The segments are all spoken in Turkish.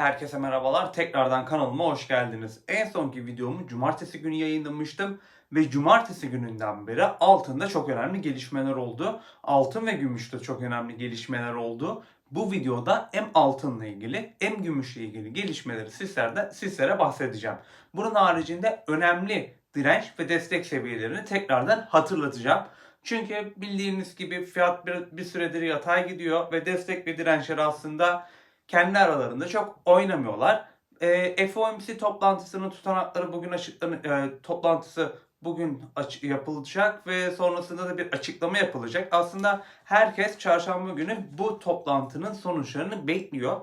Herkese merhabalar. Tekrardan kanalıma hoş geldiniz. En sonki videomu cumartesi günü yayınlamıştım ve cumartesi gününden beri altında çok önemli gelişmeler oldu. Altın ve gümüşte çok önemli gelişmeler oldu. Bu videoda hem altınla ilgili hem gümüşle ilgili gelişmeleri sizlerde, sizlere bahsedeceğim. Bunun haricinde önemli direnç ve destek seviyelerini tekrardan hatırlatacağım. Çünkü bildiğiniz gibi fiyat bir, bir süredir yatay gidiyor ve destek ve dirençleri aslında kendi aralarında çok oynamıyorlar. E, FOMC toplantısının tutanakları bugün açıklan e, toplantısı bugün aç- yapılacak ve sonrasında da bir açıklama yapılacak. Aslında herkes çarşamba günü bu toplantının sonuçlarını bekliyor.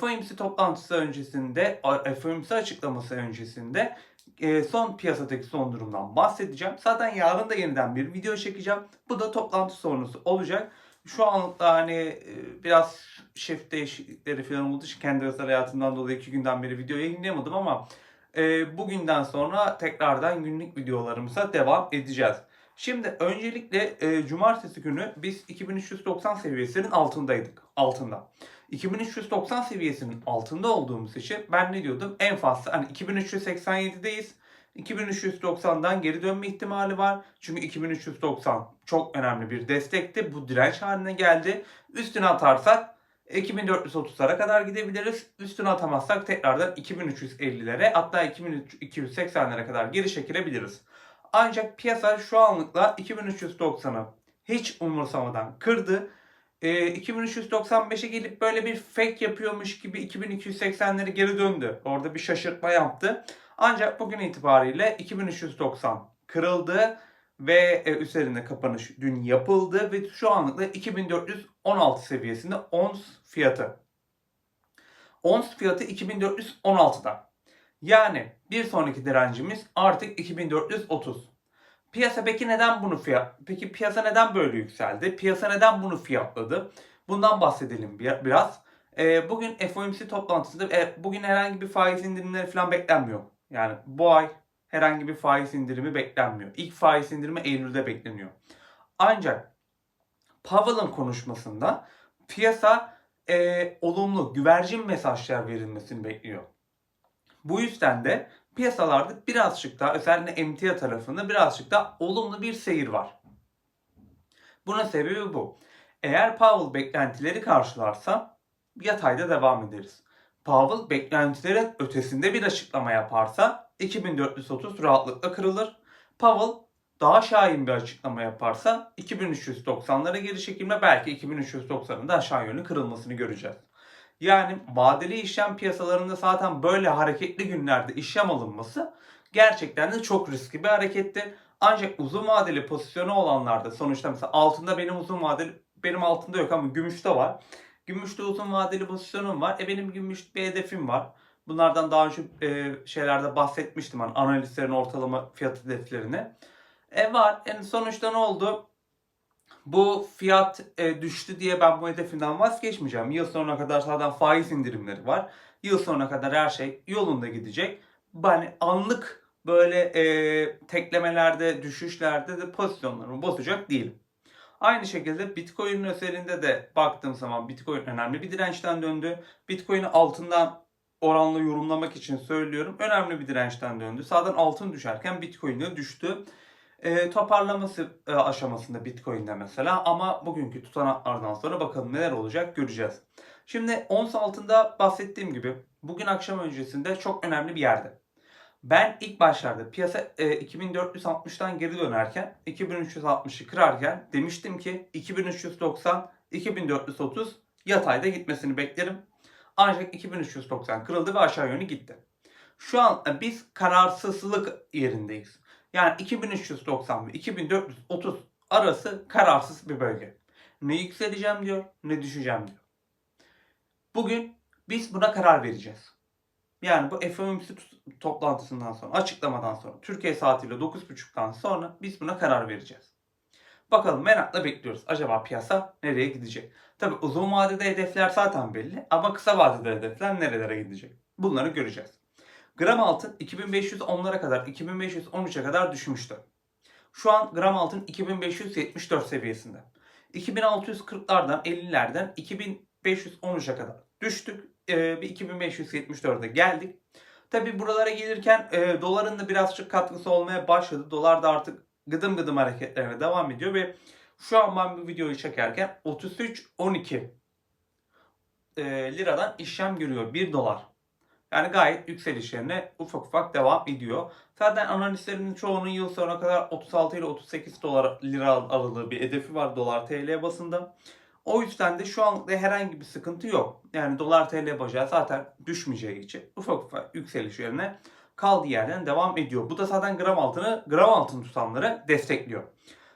FOMC toplantısı öncesinde, FOMC açıklaması öncesinde e, son piyasadaki son durumdan bahsedeceğim. Zaten yarın da yeniden bir video çekeceğim. Bu da toplantı sonrası olacak. Şu anlıkta hani e, biraz shift değişiklikleri falan olduğu için kendi özel hayatımdan dolayı iki günden beri video yayınlayamadım ama e, bugünden sonra tekrardan günlük videolarımıza devam edeceğiz. Şimdi öncelikle e, cumartesi günü biz 2390 seviyesinin altındaydık. Altında. 2390 seviyesinin altında olduğumuz için ben ne diyordum? En fazla hani 2387'deyiz. 2390'dan geri dönme ihtimali var. Çünkü 2390 çok önemli bir destekti. Bu direnç haline geldi. Üstüne atarsak 2430'lara kadar gidebiliriz. Üstüne atamazsak tekrardan 2350'lere hatta 2280'lere kadar geri çekilebiliriz. Ancak piyasa şu anlıkla 2390'ı hiç umursamadan kırdı. Ee, 2395'e gelip böyle bir fake yapıyormuş gibi 2280'leri geri döndü. Orada bir şaşırtma yaptı. Ancak bugün itibariyle 2390 kırıldı ve e, üzerinde kapanış dün yapıldı ve şu anlıkla 2416 seviyesinde ons fiyatı. Ons fiyatı 2416'da. Yani bir sonraki direncimiz artık 2430. Piyasa peki neden bunu fiyat? Peki piyasa neden böyle yükseldi? Piyasa neden bunu fiyatladı? Bundan bahsedelim bir- biraz. E, bugün FOMC toplantısında e, bugün herhangi bir faiz indirimleri falan beklenmiyor. Yani bu ay herhangi bir faiz indirimi beklenmiyor. İlk faiz indirimi Eylül'de bekleniyor. Ancak Powell'ın konuşmasında piyasa e, olumlu, güvercin mesajlar verilmesini bekliyor. Bu yüzden de piyasalarda birazcık daha özellikle emtia tarafında birazcık daha olumlu bir seyir var. Bunun sebebi bu. Eğer Powell beklentileri karşılarsa yatayda devam ederiz. Powell beklentilerin ötesinde bir açıklama yaparsa 2430 rahatlıkla kırılır. Powell daha şahin bir açıklama yaparsa 2390'lara geri çekilme belki 2390'ın da aşağı yönlü kırılmasını göreceğiz. Yani vadeli işlem piyasalarında zaten böyle hareketli günlerde işlem alınması gerçekten de çok riskli bir harekettir. Ancak uzun vadeli pozisyonu olanlarda sonuçta mesela altında benim uzun vadeli benim altında yok ama gümüşte var. Gümüşte uzun vadeli pozisyonum var. E benim gümüş bir hedefim var. Bunlardan daha önce e, şeylerde bahsetmiştim hani analistlerin ortalama fiyat hedeflerini. E var. Yani sonuçta ne oldu? Bu fiyat e, düştü diye ben bu hedefimden vazgeçmeyeceğim. Yıl sonuna kadar zaten faiz indirimleri var. Yıl sonuna kadar her şey yolunda gidecek. Yani anlık böyle e, teklemelerde, düşüşlerde de pozisyonlarımı bozacak değilim. Aynı şekilde Bitcoin'in özelinde de baktığım zaman Bitcoin önemli bir dirençten döndü. Bitcoin'i altından oranla yorumlamak için söylüyorum. Önemli bir dirençten döndü. Sağdan altın düşerken Bitcoin de düştü. E, toparlaması e, aşamasında Bitcoin'de mesela ama bugünkü tutanaklardan sonra bakalım neler olacak göreceğiz. Şimdi ons altında bahsettiğim gibi bugün akşam öncesinde çok önemli bir yerde. Ben ilk başlarda piyasa e, 2460'tan geri dönerken 2360'ı kırarken demiştim ki 2390 2430 yatayda gitmesini beklerim. Ancak 2390 kırıldı ve aşağı yönlü gitti. Şu an e, biz kararsızlık yerindeyiz. Yani 2390 ve 2430 arası kararsız bir bölge. Ne yükseleceğim diyor, ne düşeceğim diyor. Bugün biz buna karar vereceğiz. Yani bu FOMC toplantısından sonra, açıklamadan sonra, Türkiye saatiyle 9.30'dan sonra biz buna karar vereceğiz. Bakalım merakla bekliyoruz. Acaba piyasa nereye gidecek? Tabi uzun vadede hedefler zaten belli ama kısa vadede hedefler nerelere gidecek? Bunları göreceğiz. Gram altın 2510'lara kadar, 2513'e kadar düşmüştü. Şu an gram altın 2574 seviyesinde. 2640'lardan 50'lerden 2513'e kadar düştük. E, bir 2574'e geldik. Tabi buralara gelirken e, doların da birazcık katkısı olmaya başladı. Dolar da artık gıdım gıdım hareketlerine devam ediyor ve şu an ben bu videoyu çekerken 33.12 e, liradan işlem görüyor 1 dolar. Yani gayet yükselişlerine ufak ufak devam ediyor. Zaten analistlerin çoğunun yıl sonuna kadar 36 ile 38 dolar lira aralığı bir hedefi var dolar TL basında. O yüzden de şu anda herhangi bir sıkıntı yok. Yani dolar TL bacağı zaten düşmeyeceği için ufak ufak yükselişlerine kaldığı yerden devam ediyor. Bu da zaten gram altını, gram altın tutanları destekliyor.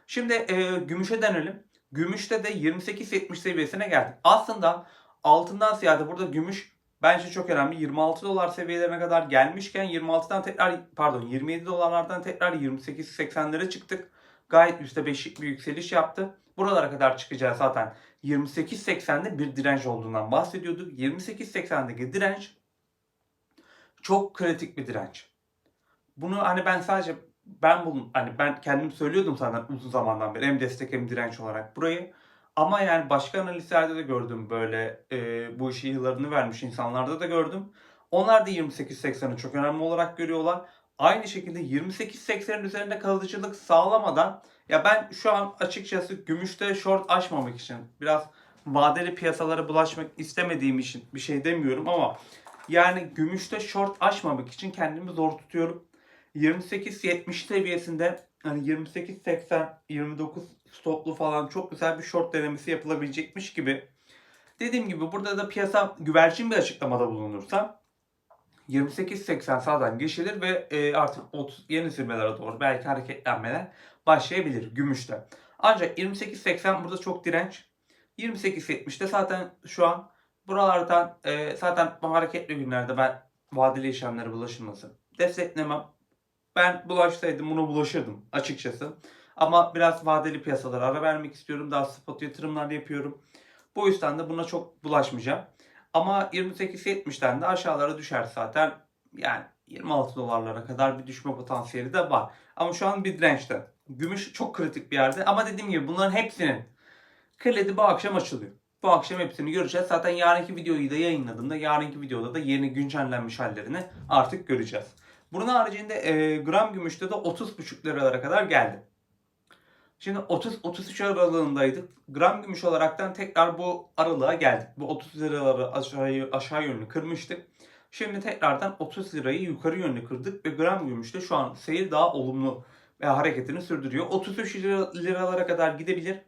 Şimdi e, gümüşe dönelim. Gümüşte de 28.70 seviyesine geldik. Aslında altından ziyade burada gümüş bence çok önemli. 26 dolar seviyelerine kadar gelmişken 26'dan tekrar pardon 27 dolarlardan tekrar 28.80'lere çıktık. Gayet %5'lik bir yükseliş yaptı. Buralara kadar çıkacağı zaten 28.80'de bir direnç olduğundan bahsediyorduk. 28.80'deki direnç çok kritik bir direnç. Bunu hani ben sadece ben bunu hani ben kendim söylüyordum zaten uzun zamandan beri hem destek hem direnç olarak burayı. Ama yani başka analistlerde de gördüm böyle e, bu işi yıllarını vermiş insanlarda da gördüm. Onlar da 28.80'i çok önemli olarak görüyorlar. Aynı şekilde 28.80'in üzerinde kalıcılık sağlamadan ya ben şu an açıkçası gümüşte short açmamak için biraz vadeli piyasalara bulaşmak istemediğim için bir şey demiyorum ama yani gümüşte short açmamak için kendimi zor tutuyorum. 28-70 seviyesinde hani 28-80, 29 stoplu falan çok güzel bir short denemesi yapılabilecekmiş gibi. Dediğim gibi burada da piyasa güvercin bir açıklamada bulunursa 28-80 sağdan geçilir ve e, artık 30 yeni zirvelere doğru belki hareketlenmeler başlayabilir gümüşte. Ancak 28-80 burada çok direnç. 28-70'te zaten şu an buralardan e, zaten bu hareketli günlerde ben vadeli işlemlere bulaşılması desteklemem. Ben bulaşsaydım bunu bulaşırdım açıkçası. Ama biraz vadeli piyasalara ara vermek istiyorum. Daha spot yatırımlar yapıyorum. Bu yüzden de buna çok bulaşmayacağım. Ama 28-70'ten de aşağılara düşer zaten. Yani 26 dolarlara kadar bir düşme potansiyeli de var. Ama şu an bir dirençte. Gümüş çok kritik bir yerde. Ama dediğim gibi bunların hepsinin kredi bu akşam açılıyor. Bu akşam hepsini göreceğiz. Zaten yarınki videoyu da yayınladığımda yarınki videoda da yeni güncellenmiş hallerini artık göreceğiz. Bunun haricinde e, gram gümüşte de 30,5 liralara kadar geldi. Şimdi 30-33 aralığındaydık. Gram gümüş olaraktan tekrar bu aralığa geldik. Bu 30 liraları aşağı, aşağı yönlü kırmıştık. Şimdi tekrardan 30 lirayı yukarı yönlü kırdık ve gram gümüşte şu an seyir daha olumlu ve hareketini sürdürüyor. 33 liralara kadar gidebilir.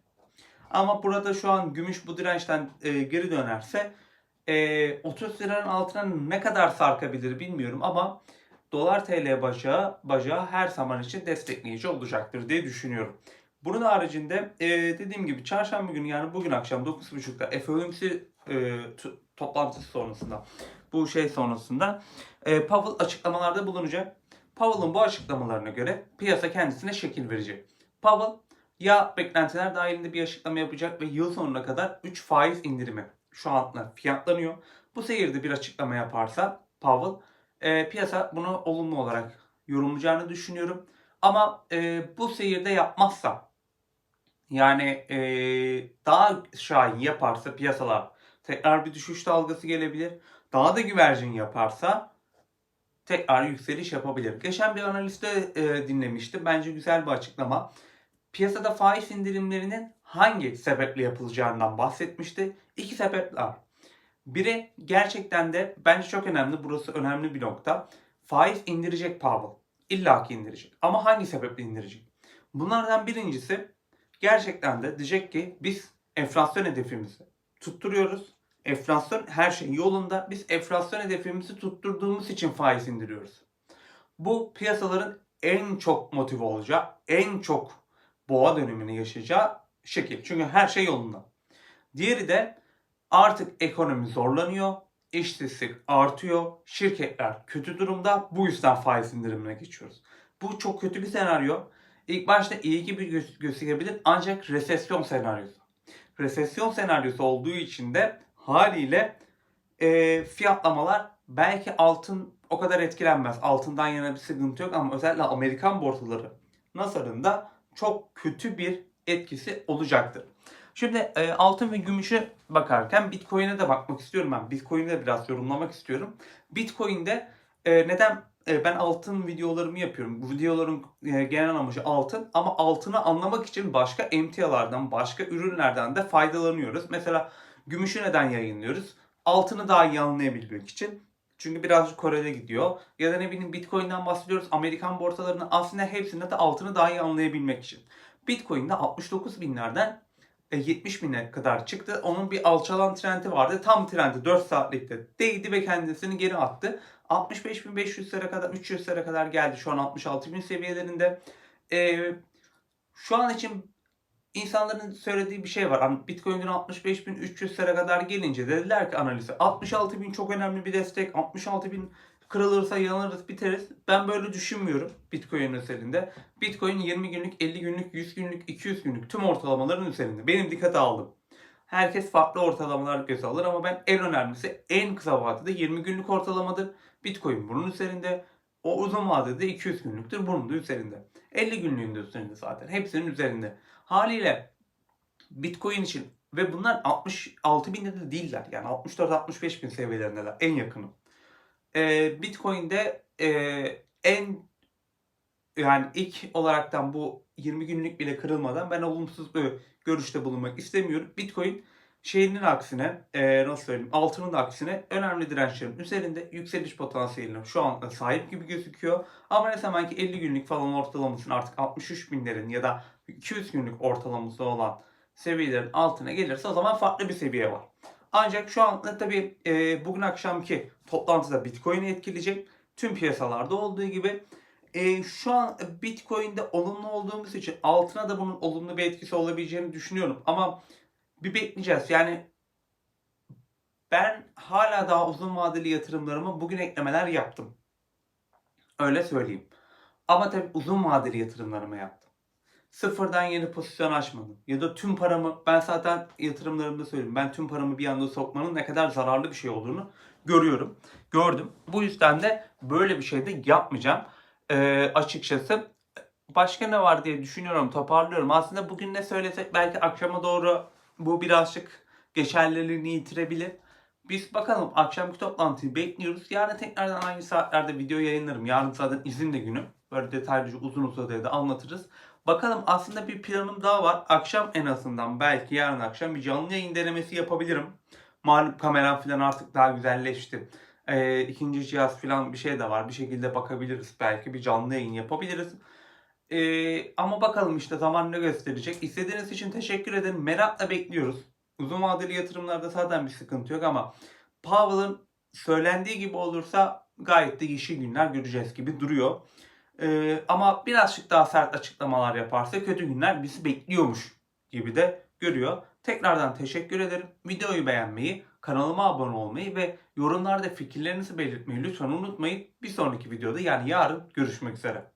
Ama burada şu an gümüş bu dirençten e, geri dönerse e, 30 liranın altına ne kadar sarkabilir bilmiyorum ama dolar TL bacağı, bacağı her zaman için destekleyici olacaktır diye düşünüyorum. Bunun haricinde e, dediğim gibi çarşamba günü yani bugün akşam 9.30'da FOMC e, toplantısı sonrasında bu şey sonrasında e, Powell açıklamalarda bulunacak. Powell'ın bu açıklamalarına göre piyasa kendisine şekil verecek. Powell ya beklentiler dahilinde bir açıklama yapacak ve yıl sonuna kadar 3 faiz indirimi şu anda fiyatlanıyor. Bu seyirde bir açıklama yaparsa Powell e, piyasa bunu olumlu olarak yorumlayacağını düşünüyorum. Ama e, bu seyirde yapmazsa yani e, daha şahin yaparsa piyasalar tekrar bir düşüş dalgası gelebilir. Daha da güvercin yaparsa tekrar yükseliş yapabilir. Geçen bir analiste e, dinlemiştim. Bence güzel bir açıklama. Piyasada faiz indirimlerinin hangi sebeple yapılacağından bahsetmişti. İki sebep var. Biri gerçekten de bence çok önemli. Burası önemli bir nokta. Faiz indirecek Powell. İlla ki indirecek. Ama hangi sebeple indirecek? Bunlardan birincisi gerçekten de diyecek ki biz enflasyon hedefimizi tutturuyoruz. Enflasyon her şey yolunda. Biz enflasyon hedefimizi tutturduğumuz için faiz indiriyoruz. Bu piyasaların en çok motive olacağı, en çok boğa dönemini yaşayacağı şekil. Çünkü her şey yolunda. Diğeri de artık ekonomi zorlanıyor, işsizlik artıyor, şirketler kötü durumda. Bu yüzden faiz indirimine geçiyoruz. Bu çok kötü bir senaryo. İlk başta iyi gibi gö- gözükebilir ancak resesyon senaryosu. Resesyon senaryosu olduğu için de haliyle e, fiyatlamalar belki altın o kadar etkilenmez. Altından yana bir sıkıntı yok ama özellikle Amerikan borsaları Nasar'ın da çok kötü bir etkisi olacaktır. Şimdi e, altın ve gümüşe bakarken Bitcoin'e de bakmak istiyorum ben. Bitcoin'i de biraz yorumlamak istiyorum. Bitcoin'de e, neden e, ben altın videolarımı yapıyorum. Bu videoların e, genel amacı altın ama altını anlamak için başka emtialardan, başka ürünlerden de faydalanıyoruz. Mesela gümüşü neden yayınlıyoruz? Altını daha iyi anlayabilmek için. Çünkü birazcık Kore'de gidiyor. Ya da ne bileyim Bitcoin'den bahsediyoruz. Amerikan borsalarının aslında hepsinde de altını daha iyi anlayabilmek için. Bitcoin'de 69 binlerden 70 bine kadar çıktı. Onun bir alçalan trendi vardı. Tam trendi 4 saatlikte değdi ve kendisini geri attı. 65.500'lere kadar 300'lere kadar geldi. Şu an 66.000 seviyelerinde. E, şu an için insanların söylediği bir şey var. Hani Bitcoin'in 65.300'lere kadar gelince dediler ki analize 66.000 çok önemli bir destek. 66.000 kırılırsa yanarız biteriz. Ben böyle düşünmüyorum Bitcoin üzerinde. Bitcoin 20 günlük, 50 günlük, 100 günlük, 200 günlük tüm ortalamaların üzerinde. Benim dikkate aldım. Herkes farklı ortalamalar göze alır ama ben en önemlisi en kısa vadede 20 günlük ortalamadır. Bitcoin bunun üzerinde. O uzun vadede 200 günlüktür. Bunun da üzerinde. 50 günlüğün de üzerinde zaten. Hepsinin üzerinde. Haliyle Bitcoin için ve bunlar 66 binde de değiller. Yani 64-65 bin seviyelerindeler. En yakını. Ee, Bitcoin'de e, en yani ilk olaraktan bu 20 günlük bile kırılmadan ben olumsuz bir görüşte bulunmak istemiyorum. Bitcoin şeyinin aksine e, nasıl söyleyeyim altının aksine önemli dirençlerin üzerinde yükseliş potansiyeline şu an sahip gibi gözüküyor. Ama ne zaman ki 50 günlük falan ortalamasının artık 63 binlerin ya da 200 günlük ortalaması olan seviyelerin altına gelirse o zaman farklı bir seviye var. Ancak şu anda tabii e, bugün akşamki toplantıda Bitcoin'i etkileyecek. Tüm piyasalarda olduğu gibi e, şu an Bitcoin'de olumlu olduğumuz için altına da bunun olumlu bir etkisi olabileceğini düşünüyorum. Ama bir bekleyeceğiz. Yani ben hala daha uzun vadeli yatırımlarımı bugün eklemeler yaptım. Öyle söyleyeyim. Ama tabii uzun vadeli yatırımlarımı yaptım. Sıfırdan yeni pozisyon açmadım. Ya da tüm paramı ben zaten yatırımlarımda söyleyeyim. Ben tüm paramı bir anda sokmanın ne kadar zararlı bir şey olduğunu görüyorum. Gördüm. Bu yüzden de böyle bir şey de yapmayacağım. Ee, açıkçası başka ne var diye düşünüyorum, toparlıyorum. Aslında bugün ne söylesek belki akşama doğru bu birazcık geçerliliğini yitirebilir. Biz bakalım akşamki toplantıyı bekliyoruz. Yarın tekrardan aynı saatlerde video yayınlarım. Yarın zaten izin de günüm. Böyle detaylıca uzun uzadıya da anlatırız. Bakalım aslında bir planım daha var. Akşam en azından belki yarın akşam bir canlı yayın denemesi yapabilirim. Malum kameram falan artık daha güzelleşti. Ee, ikinci cihaz falan bir şey de var. Bir şekilde bakabiliriz belki. Bir canlı yayın yapabiliriz. Ee, ama bakalım işte zaman ne gösterecek. İzlediğiniz için teşekkür ederim. Merakla bekliyoruz. Uzun vadeli yatırımlarda zaten bir sıkıntı yok ama Powell'ın söylendiği gibi olursa gayet de yeşil günler göreceğiz gibi duruyor. Ee, ama birazcık daha sert açıklamalar yaparsa kötü günler bizi bekliyormuş gibi de görüyor. Tekrardan teşekkür ederim. Videoyu beğenmeyi, kanalıma abone olmayı ve yorumlarda fikirlerinizi belirtmeyi lütfen unutmayın. Bir sonraki videoda yani yarın görüşmek üzere.